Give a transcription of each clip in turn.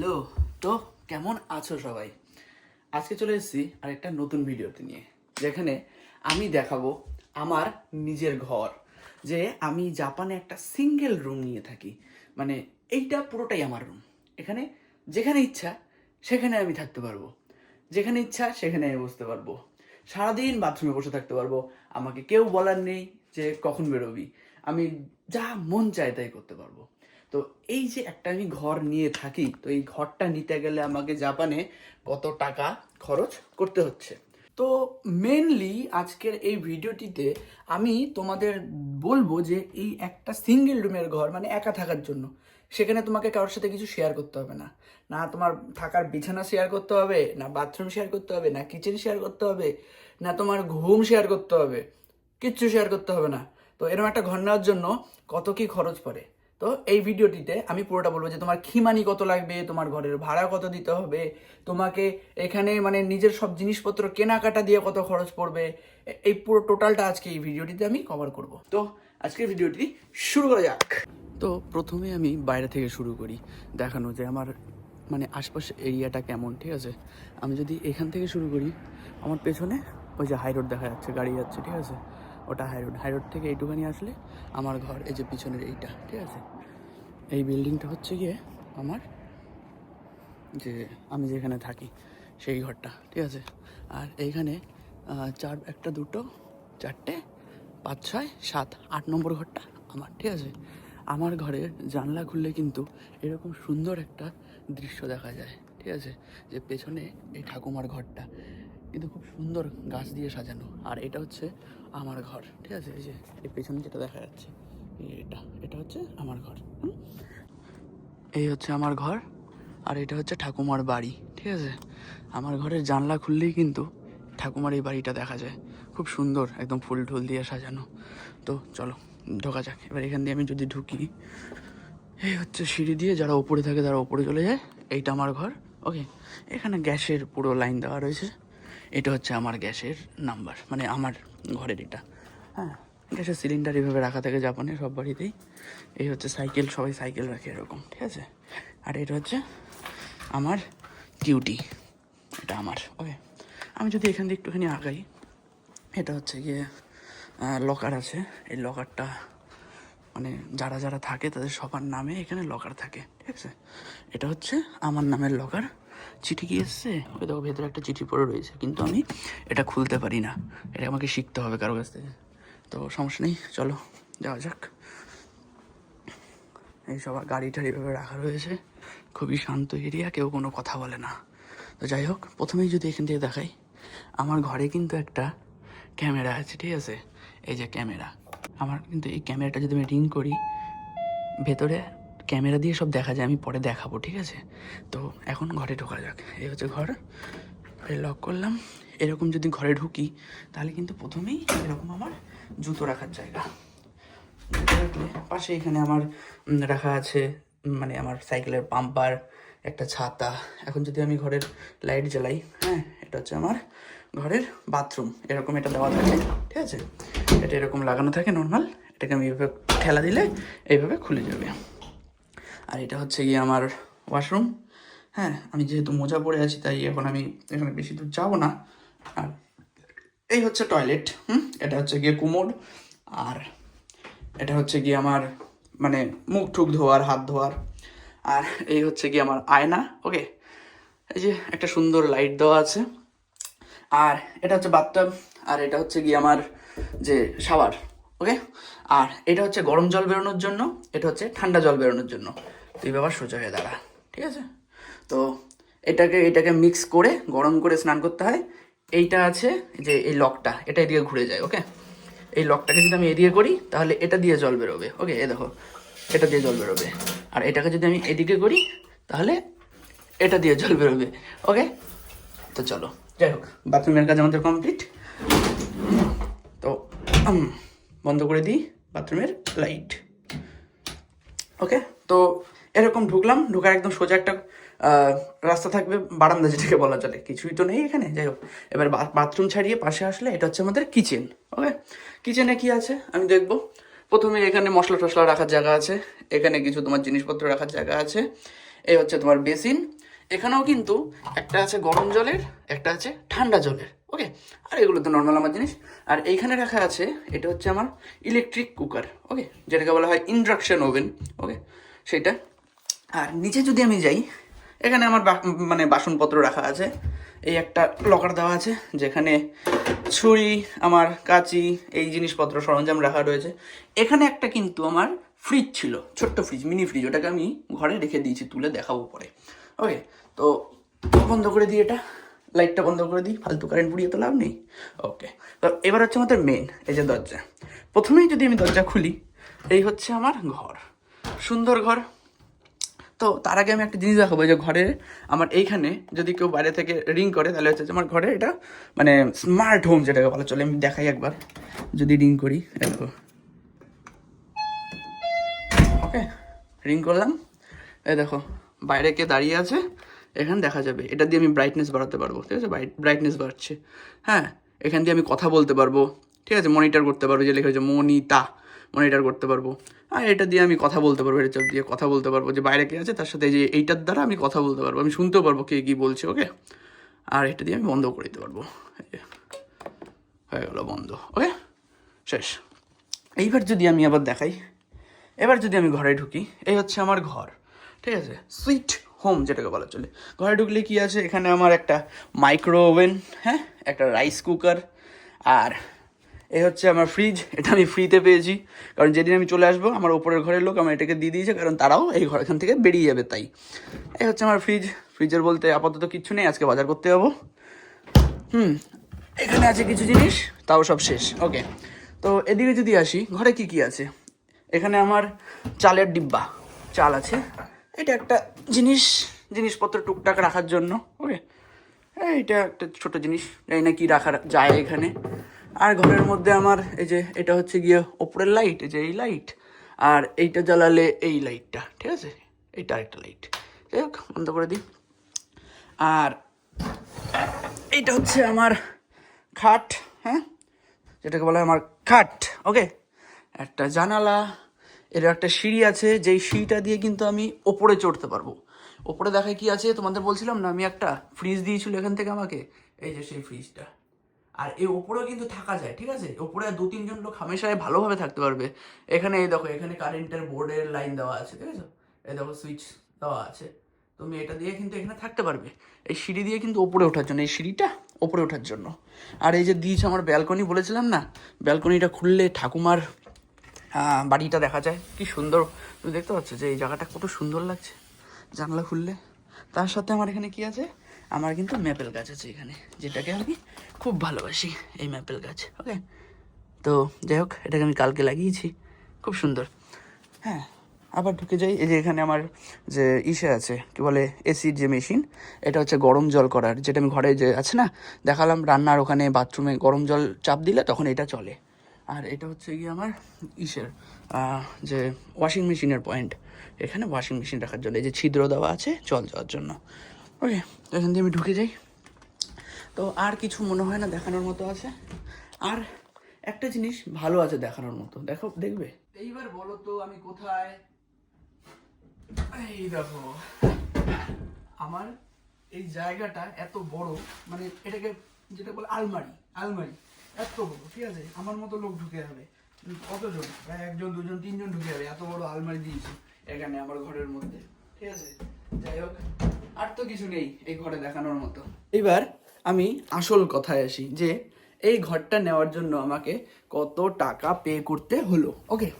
Hello, তো কেমন আছো সবাই? আজকে চলে এসেছি আরেকটা নতুন ভিডিওতে নিয়ে, যেখানে আমি দেখাবো আমার নিজের ঘর, যে আমি জাপানে একটা সিঙ্গেল রুম নিয়ে থাকি। মানে এইটা পুরোটাই আমার রুম এখানে যেখানে ইচ্ছা, সেখানে আমি থাকতে পারব। যেখানে ইচ্ছা, সেখানে আমি বসতে পারব। সারাদিন বাথরুমে বসে থাকতে পারব। আমাকে কেউ বলার নেই যে কখন বেরোবি। আমি যা মন চায় তাই করতে পারব। তো এই যে একটা আমি ঘর নিয়ে থাকি, তো এই ঘরটা নিতে গেলে আমাকে জাপানে কত টাকা খরচ করতে হচ্ছে? তো মেনলি আজকের এই ভিডিওটিতে আমি তোমাদের বলব যে এই একটা সিঙ্গেল রুমের ঘর মানে একা থাকার জন্য, সেখানে তোমাকে কারোর সাথে কিছু শেয়ার করতে হবে না। না তোমার থাকার বিছানা শেয়ার করতে হবে, না বাথরুম শেয়ার করতে হবে, না কিচেন শেয়ার করতে হবে, না তোমার ঘুম শেয়ার করতে হবে, কিচ্ছু শেয়ার করতে হবে না। তো এরকম একটা ঘর নেওয়ার জন্য কত কি খরচ পড়ে? তো এই ভিডিওটিতে আমি পুরোটা বলব যে তোমার খিমানি কত লাগবে, তোমার ঘরের ভাড়া কত দিতে হবে, তোমাকে এখানে মানে নিজের সব জিনিসপত্র কেনাকাটা দিয়ে কত খরচ পড়বে এই পুরো টোটালটা আজকে এই ভিডিওটিতে আমি কভার করব। তো আজকের ভিডিওটি শুরু করা যাক। তো প্রথমে আমি বাইরে থেকে শুরু করি, দেখানো যে আমার মানে আশপাশ এরিয়াটা কেমন, ঠিক আছে? আমি যদি এখান থেকে শুরু করি, আমার পেছনে ওই যে হাই রোড দেখা যাচ্ছে, গাড়ি যাচ্ছে, ঠিক আছে? ওটা হাই রোড হাই রোড থেকে এইটুখানি আসলে আমার ঘর, এই যে পিছনের এইটা, ঠিক আছে? এই বিল্ডিংটা হচ্ছে গিয়ে আমার যে আমি যেখানে থাকি, সেই ঘরটা, ঠিক আছে? আর এইখানে চার, একটা, দুটো, চারটে, পাঁচ, ছয়, সাত, আট নম্বর ঘরটা আমার, ঠিক আছে? আমার ঘরের জানলা খুললে কিন্তু এরকম সুন্দর একটা দৃশ্য দেখা যায়, ঠিক আছে? যে পেছনে এই ঠাকুমার ঘরটা কিন্তু খুব সুন্দর গাছ দিয়ে সাজানো। আর এটা হচ্ছে আমার ঘর, ঠিক আছে? এই যে, এই পেছনে যেটা দেখা যাচ্ছে এটা এটা হচ্ছে আমার ঘর? এই হচ্ছে আমার ঘর, আর এটা হচ্ছে ঠাকুমার বাড়ি, ঠিক আছে? আমার ঘরের জানলা খুললেই কিন্তু ঠাকুমার এই বাড়িটা দেখা যায়। খুব সুন্দর, একদম ফুল ঠুল দিয়ে সাজানো। তো চলো, ঢোকা যাক। এবার এখান দিয়ে আমি যদি ঢুকি, এই হচ্ছে সিঁড়ি দিয়ে যারা ওপরে থাকে তারা ওপরে চলে যায়। এইটা আমার ঘর, ওকে? এখানে গ্যাসের পুরো লাইন দেওয়া রয়েছে। এটা হচ্ছে আমার গ্যাসের নাম্বার মানে আমার ঘরের এটা। হ্যাঁ। গ্যাসের সিলিন্ডার এইভাবে রাখা থাকে জাপানে সব বাড়িতেই। এই হচ্ছে সাইকেল সবাই সাইকেল রাখে এরকম ঠিক আছে? আর এটা হচ্ছে আমার ডিউটি এটা আমার ওকে আমি যদি এখান দিয়ে একটুখানি আগাই এটা হচ্ছে গিয়ে লকার আছে। এই লকারটা মানে যারা যারা থাকে তাদের সবার নামে এখানে লকার থাকে ঠিক আছে? এটা হচ্ছে আমার নামের লকার চিঠি কি এসছে? ওই দেখো, ভেতরে একটা চিঠি পড়ে রয়েছে, কিন্তু আমি এটা খুলতে পারি না। এটা আমাকে শিখতে হবে কারও কাছ থেকে। তো সমস্যা নেই, চলো, যাওয়া যাক। এই সব গাড়ি টাড়ি এভাবে রাখা রয়েছে। খুবই শান্ত এরিয়া, কেউ কোনো কথা বলে না। তো যাই হোক, প্রথমেই যদি এখান থেকে দেখাই, আমার ঘরে কিন্তু একটা ক্যামেরা আছে, ঠিক আছে? এই যে ক্যামেরা। আমার কিন্তু এই ক্যামেরাটা যদি আমি রিং করি, ভেতরে ক্যামেরা দিয়ে সব দেখা যায়, আমি পরে দেখাবো, ঠিক আছে? তো এখন ঘরে ঢোকা যাক। এই হচ্ছে ঘর লক করলাম। এরকম যদি ঘরে ঢুকি, তাহলে কিন্তু প্রথমেই এরকম আমার জুতো রাখার জায়গা। রাখলে পাশে এখানে আমার রাখা আছে মানে আমার সাইকেলের পাম্পার একটা ছাতা। এখন যদি আমি ঘরের লাইট জ্বালাই হ্যাঁ এটা হচ্ছে আমার ঘরের বাথরুম এরকম এটা দেওয়া থাকে, ঠিক আছে? এটা এরকম লাগানো থাকে নর্মাল এটাকে আমি এইভাবে ঠেলা দিলে এইভাবে খুলে যাবে। আর এটা হচ্ছে গিয়ে আমার ওয়াশরুম হ্যাঁ আমি যেহেতু মোজা পরে আছি, তাই এখন আমি এখানে বেশি দূর যাব না। আর এই হচ্ছে টয়লেট হুম? এটা হচ্ছে গিয়ে কুমোড আর এটা হচ্ছে গিয়ে আমার মানে মুখ টুক ধোয়ার, হাত ধোয়ার। আর এই হচ্ছে গিয়ে আমার আয়না ওকে এই যে একটা সুন্দর লাইট দেওয়া আছে। আর এটা হচ্ছে বাথটাব আর এটা হচ্ছে গিয়ে আমার যে শাওয়ার ওকে আর এটা হচ্ছে গরম জল বেরোনোর জন্য, এটা হচ্ছে ঠান্ডা জল বেরোনোর জন্য। তুই ব্যাপার সোজা হয়ে দাঁড়া, ঠিক আছে? তো এটাকে এটাকে মিক্স করে, গরম করে স্নান করতে হয়। এইটা আছে যে এই লকটা, এটা এদিকে ঘুরে যায় ওকে এই লকটাকে যদি আমি এদিকে করি, তাহলে এটা দিয়ে জল বেরোবে ওকে এ দেখো, এটা দিয়ে জল বেরোবে। আর এটাকে যদি আমি এদিকে করি, তাহলে এটা দিয়ে জল বেরোবে ওকে তো চলো, যাই হোক বাথরুমের কাজ আমাদের কমপ্লিট তো বন্ধ করে দিই বাথরুমের লাইট ওকে? তো এরকম ঢুকলাম, ঢুকার একদম সোজা একটা রাস্তা থাকবে বারান্দা যেটাকে বলা চলে। কিছুই তো নেই এখানে, যাই হোক। এবার বাথরুম ছাড়িয়ে পাশে আসলে এটা হচ্ছে আমাদের কিচেন ওকে? কিচেনে কি আছে? আমি দেখব। প্রথমে এখানে মশলা টশলা রাখার জায়গা আছে, এখানে কিছু তোমার জিনিসপত্র রাখার জায়গা আছে। এই হচ্ছে তোমার বেসিন এখানেও কিন্তু একটা আছে গরম জলের, একটা আছে ঠান্ডা জলের ওকে আর এগুলো তো নর্মাল আমার জিনিস। আর এইখানে রাখা আছে, এটা হচ্ছে আমার ইলেকট্রিক কুকার ওকে যেটাকে বলা হয় ইন্ডাকশন ওভেন ওকে সেটা। আর নিচে যদি আমি যাই, এখানে আমার মানে বাসনপত্র রাখা আছে। এই একটা লকার দেওয়া আছে, যেখানে ছুরি, আমার কাঁচি, এই জিনিসপত্র সরঞ্জাম রাখা রয়েছে। এখানে একটা কিন্তু আমার ফ্রিজ ছিল, ছোট্ট ফ্রিজ মিনি ফ্রিজ ওটাকে আমি ঘরে রেখে দিয়েছি, তুলে দেখাবো পরে। ওকে তো বন্ধ করে দিই এটা। লাইটটা বন্ধ করে দিই, ফালতু কারেন্ট পুড়িয়ে তো লাভ নেই। ওকে তো এবার হচ্ছে আমাদের মেন এই যে দরজা। প্রথমেই যদি আমি দরজা খুলি, এই হচ্ছে আমার ঘর। সুন্দর ঘর। তো তার আগে আমি একটা জিনিস দেখাবো, যে ঘরে আমার এইখানে যদি কেউ বাইরে থেকে রিং করে, তাহলে হচ্ছে আমার ঘরে এটা মানে স্মার্ট হোম যেটাকে বলা চলে, আমি দেখাই একবার। যদি রিং করি দেখো। ওকে রিং করলাম। এই দেখো বাইরে কে দাঁড়িয়ে আছে, এখানে দেখা যাবে। এটা দিয়ে আমি ব্রাইটনেস বাড়াতে পারব, ঠিক আছে? ব্রাইটনেস বাড়ছে। হ্যাঁ এখান দিয়ে আমি কথা বলতে পারব, ঠিক আছে? মনিটর করতে পারব, যে লেখা হয়েছে মনিতা মনিটর করতে পারব। আর এটা দিয়ে আমি কথা বলতে পারব, এটা দিয়ে কথা বলতে পারব, যে বাইরে কে আছে, তার সাথে যে এইটার দ্বারা আমি কথা বলতে পারব। আমি শুনতেও পারব কে কী বলছে, ওকে? আর এটা দিয়ে আমি বন্ধ করে দিতে পারব। হয়ে গেল বন্ধ, ওকে? শেষ। এইবার যদি আমি আবার দেখাই, এবার যদি আমি ঘরে ঢুকি, এই হচ্ছে আমার ঘর। ঠিক আছে? সুইট হোম যেটাকে বলা চলে। ঘরে ঢুকলে কি আছে? এখানে আমার একটা মাইক্রো ওভেন হ্যাঁ? একটা রাইস কুকার আর এই হচ্ছে আমার ফ্রিজ এটা আমি ফ্রিতে পেয়েছি। কারণ যেদিন আমি চলে আসব, আমার ওপরের ঘরের লোক আমার এটাকে দিয়ে দিয়েছে, কারণ তারাও এই ঘর এখান থেকে বেরিয়ে যাবে তাই। এই হচ্ছে আমার ফ্রিজ ফ্রিজের বলতে আপাতত কিচ্ছু নেই, আজকে বাজার করতে যাব। হুম, এখানে আছে কিছু জিনিস, তাও সব শেষ। ওকে, তো এদিকে যদি আসি, ঘরে কি কি আছে? এখানে আমার চালের ডিব্বা। চাল আছে এটা একটা জিনিস, জিনিসপত্র টুকটাক রাখার জন্য ওকে এইটা একটা ছোট জিনিস, জানি না কি রাখা যায় এখানে। আর ঘরের মধ্যে আমার এই যে, এটা হচ্ছে গিয়ে ওপরের লাইট এই যে এই লাইট আর এইটা জ্বালালে এই লাইটটা ঠিক আছে? এইটা আরেকটা লাইট যাই হোক, বন্ধ করে দিই। আর এইটা হচ্ছে আমার খাট হ্যাঁ? যেটাকে বলা হয় আমার খাট ওকে একটা জানালা এর একটা সিঁড়ি আছে, যেই সিঁড়িটা দিয়ে কিন্তু আমি ওপরে চড়তে পারব। ওপরে দেখায় কি আছে? তোমাদের বলছিলাম না, আমি একটা ফ্রিজ দিয়েছিল এখান থেকে আমাকে? এই যে সেই ফ্রিজটা আর এই ওপরেও কিন্তু থাকা যায়, ঠিক আছে? ওপরে দু তিনজন লোক হামেশায় ভালোভাবে থাকতে পারবে। এখানে এই দেখো, এখানে কারেন্টের বোর্ডের লাইন দেওয়া আছে, ঠিক আছে? এই দেখো সুইচ দেওয়া আছে। তুমি এটা দিয়ে কিন্তু এখানে থাকতে পারবে। এই সিঁড়ি দিয়ে কিন্তু ওপরে ওঠার জন্য, এই সিঁড়িটা ওপরে ওঠার জন্য। আর এই যে দিয়েছে আমার ব্যালকনি বলেছিলাম না? ব্যালকনিটা খুললে ঠাকুমার বাড়িটা দেখা যায়। কি সুন্দর। তুমি দেখতে পাচ্ছ যে এই জায়গাটা কত সুন্দর লাগছে। জানলা খুললে। তার সাথে আমার এখানে কি আছে? আমার কিন্তু ম্যাপেল গাছ আছে এখানে, যেটাকে আমি খুব ভালোবাসি, এই ম্যাপেল গাছ ওকে তো যাই হোক, এটাকে আমি কালকে লাগিয়েছি। খুব সুন্দর। হ্যাঁ আবার ঢুকে যাই। এই যে এখানে আমার যে ইসে আছে, কি বলে এসির যে মেশিন, এটা হচ্ছে গরম জল করার, যেটা আমি ঘরে যে আছে না, দেখালাম রান্নার ওখানে বাথরুমে গরম জল চাপ দিলে তখন এটা চলে। আর এটা হচ্ছে গিয়ে আমার ইসের যে ওয়াশিং মেশিনের পয়েন্ট এখানে ওয়াশিং মেশিন রাখার জন্য এই যে ছিদ্র দেওয়া আছে, জল যাওয়ার জন্য। ওকে এখান দিয়ে আমি ঢুকে যাই। তো আর কিছু মনে হয় না, দেখানোর মতো আছে। আর একটা জিনিস ভালো আছে দেখানোর মতো। দেখো, দেখবে? এইবার বলো তো, আমি কোথায়? এই দেখো, আমার এই জায়গাটা এত বড় মানে এটাকে যেটা বলে আলমারি আলমারি। এত বড়, ঠিক আছে? আমার মতো লোক ঢুকে যাবে। কতজন? একজন, দুজন, তিনজন ঢুকে যাবে। এত বড় আলমারি দিয়েছি এখানে আমার ঘরের মধ্যে, ঠিক আছে? যাই হোক, আর তো কিছু নেই এই ঘরে দেখানোর মতো। এবার আমি আসল কথায় আসি যে, এই ঘরটা নেওয়ার জন্য আমাকে কত টাকা পে করতে হলো, ওকে?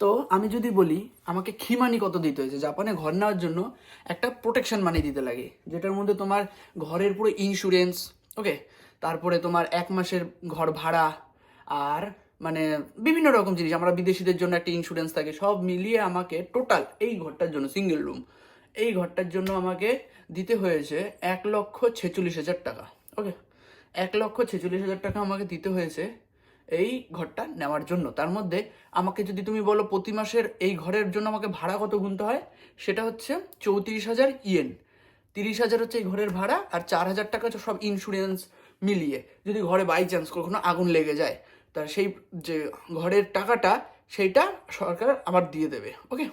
তো আমি যদি বলি, আমাকে খিমানি কত দিতে হয়েছে? জাপানে ঘর নেওয়ার জন্য একটা প্রোটেকশন মানি দিতে লাগে, যেটার মধ্যে তোমার ঘরের পুরো ইন্স্যুরেন্স ওকে? তারপরে তোমার এক মাসের ঘর ভাড়া আর মানে বিভিন্ন রকম জিনিস, আমরা বিদেশিদের জন্য একটা ইন্স্যুরেন্স থাকে, সব মিলিয়ে আমাকে টোটাল এই ঘরটার জন্য সিঙ্গেল রুম এই ঘরটার জন্য আমাকে দিতে হয়েছে এক লক্ষ ছেচল্লিশ হাজার টাকা ওকে এক লক্ষ ছেচল্লিশ হাজার টাকা আমাকে দিতে হয়েছে এই ঘরটা নেওয়ার জন্য। তার মধ্যে আমাকে যদি তুমি বলো প্রতি মাসের এই ঘরের জন্য আমাকে ভাড়া কত গুনতে হয়, সেটা হচ্ছে চৌত্রিশ হাজার ইয়েন। তিরিশ হাজার হচ্ছে এই ঘরের ভাড়া আর চার হাজার টাকা হচ্ছে সব ইন্স্যুরেন্স মিলিয়ে। যদি ঘরে বাই চান্স কখনো আগুন লেগে যায়, তা সেই যে ঘরের টাকাটা, সেইটা সরকার আবার দিয়ে দেবে ওকে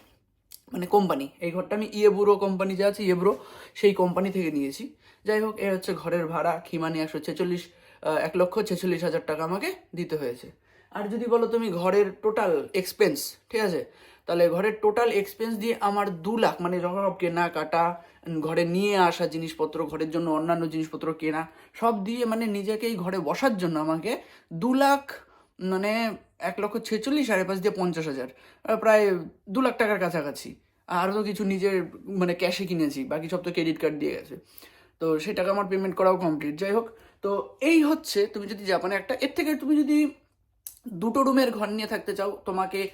মানে কোম্পানি এই ঘরটা আমি ইয়েবুরো কোম্পানি যা আছে ইয়েব্রো সেই কোম্পানি থেকে নিয়েছি। যাই হোক, এ হচ্ছে ঘরের ভাড়া, খিমানি একশো ছেচল্লিশ এক লক্ষ ছেচল্লিশ হাজার টাকা আমাকে দিতে হয়েছে। আর যদি বলো তুমি ঘরের টোটাল এক্সপেন্স ঠিক আছে? তাহলে ঘরের টোটাল এক্সপেন্স দিয়ে আমার দু লাখ মানে সব কেনা, কাটা, ঘরে নিয়ে আসা জিনিসপত্র, ঘরের জন্য অন্যান্য জিনিসপত্র কেনা, সব দিয়ে মানে নিজেকে এই ঘরে বসার জন্য আমাকে দু লাখ মানে এক লক্ষ ছেচল্লিশ, সাড়ে পাঁচ দিয়ে পঞ্চাশ হাজার প্রায় দু লাখ টাকার কাছাকাছি। আরও তো কিছু নিজের মানে ক্যাশে কিনেছি, বাকি সব তো ক্রেডিট কার্ড দিয়ে গেছে। তো সেই টাকা আমার পেমেন্ট করাও কমপ্লিট যাই হোক, তো এই হচ্ছে, তুমি যদি জাপানে একটা, এর থেকে তুমি যদি দুটো রুমের ঘর নিয়ে থাকতে চাও, তোমাকে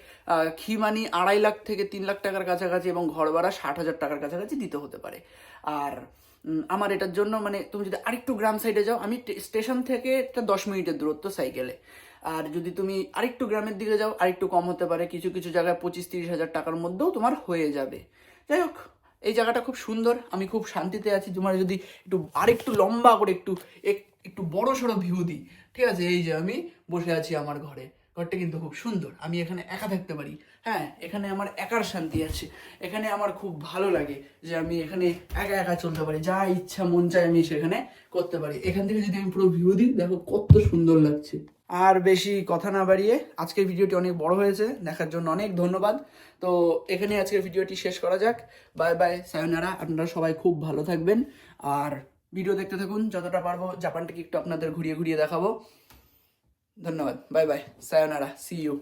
খিমানি আড়াই লাখ থেকে তিন লাখ টাকার কাছাকাছি এবং ঘর ভাড়া ষাট হাজার টাকার কাছাকাছি দিতে হতে পারে। আর আমার এটার জন্য মানে তুমি যদি আরেকটু গ্রাম সাইডে যাও, আমি স্টেশন থেকে একটা দশ মিনিটের দূরত্ব সাইকেলে আর যদি তুমি আরেকটু গ্রামের দিকে যাও, আরেকটু কম হতে পারে, কিছু কিছু জায়গায় পঁচিশ তিরিশ হাজার টাকার মধ্যেও তোমার হয়ে যাবে। যাই হোক, এই জায়গাটা খুব সুন্দর, আমি খুব শান্তিতে আছি। তোমার যদি একটু আরেকটু লম্বা করে একটু এক- একটু বড় সড়ো ভিউ দিই। ঠিক আছে? এই যে আমি বসে আছি আমার ঘরে। ঘরটা কিন্তু খুব সুন্দর। আমি এখানে একা থাকতে পারি। হ্যাঁ এখানে আমার একার শান্তি আছে। এখানে আমার খুব ভালো লাগে যে আমি এখানে একা একা চলতে পারি। যা ইচ্ছা, মন চায় আমি সেখানে করতে পারি। এখান থেকে যদি আমি পুরো ভিউ দিই, দেখো কত সুন্দর লাগছে। আর বেশি কথা না বাড়িয়ে, আজকের ভিডিওটি অনেক বড় হয়েছে। দেখার জন্য অনেক ধন্যবাদ। তো এখানে আজকের ভিডিওটি শেষ করা যাক। বাই বাই সায়নারা আপনারা সবাই খুব ভালো থাকবেন। আর ভিডিও দেখতে থাকুন, যতটা পারব জাপানটাকে একটু আপনাদের ঘুরিয়ে ঘুরিয়ে দেখাবো। ধন্যবাদ bye bye sayonara see you